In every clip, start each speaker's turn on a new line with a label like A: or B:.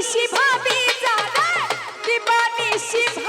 A: নিশি ভাবি যারে দিবানিশি ভাবি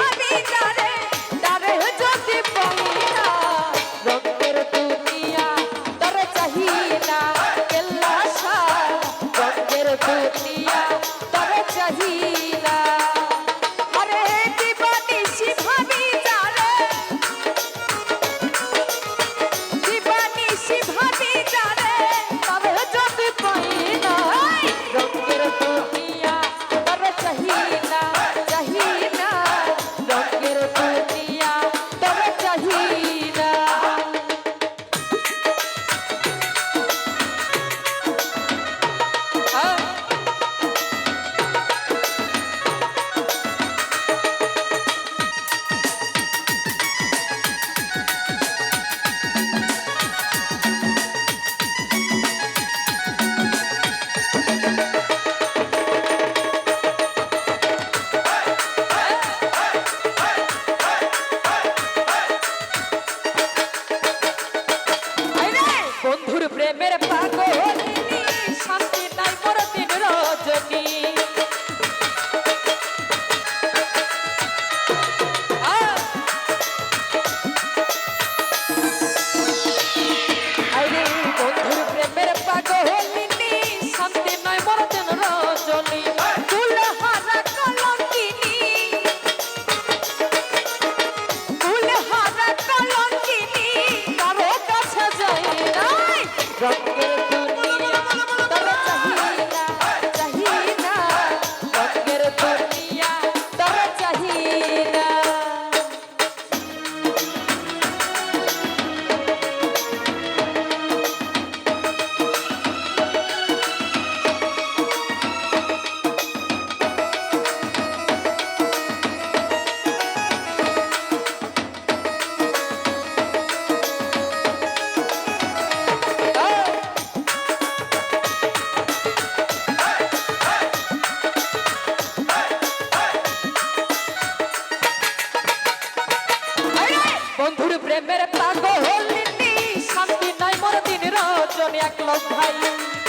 A: রজন ভাই।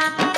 A: Thank you.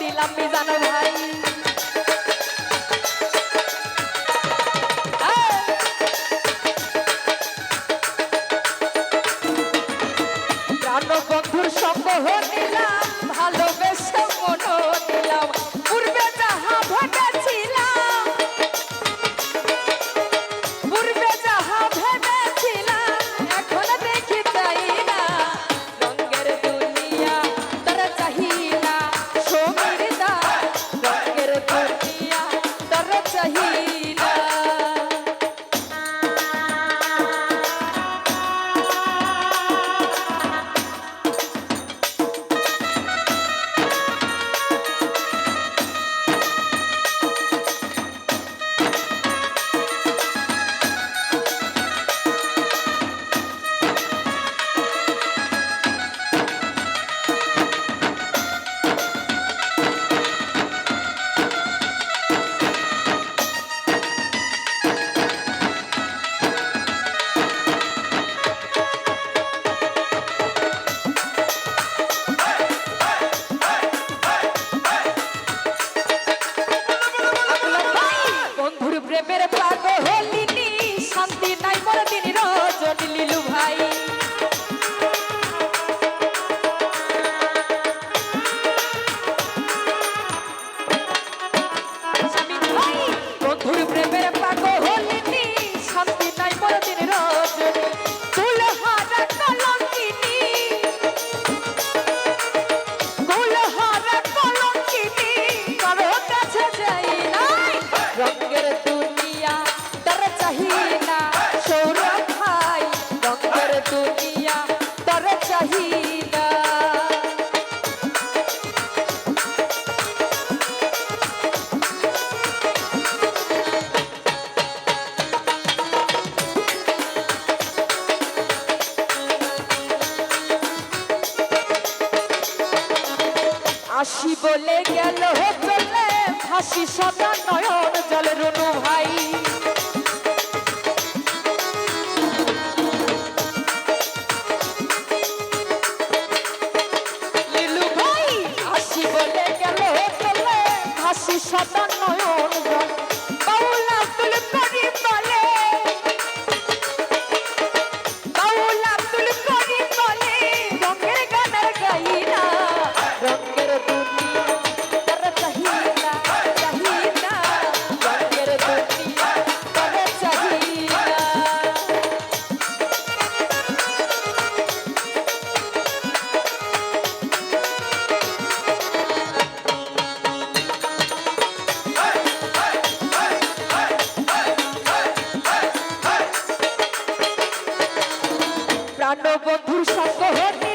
A: দিলাম মিজান ভাই চলে গেল চলে হাসি সদা নয়ন জল রুনু ভাই। বন্ধুর সঙ্গ হতে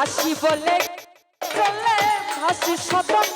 A: আসি বলে চলে হাসি সতন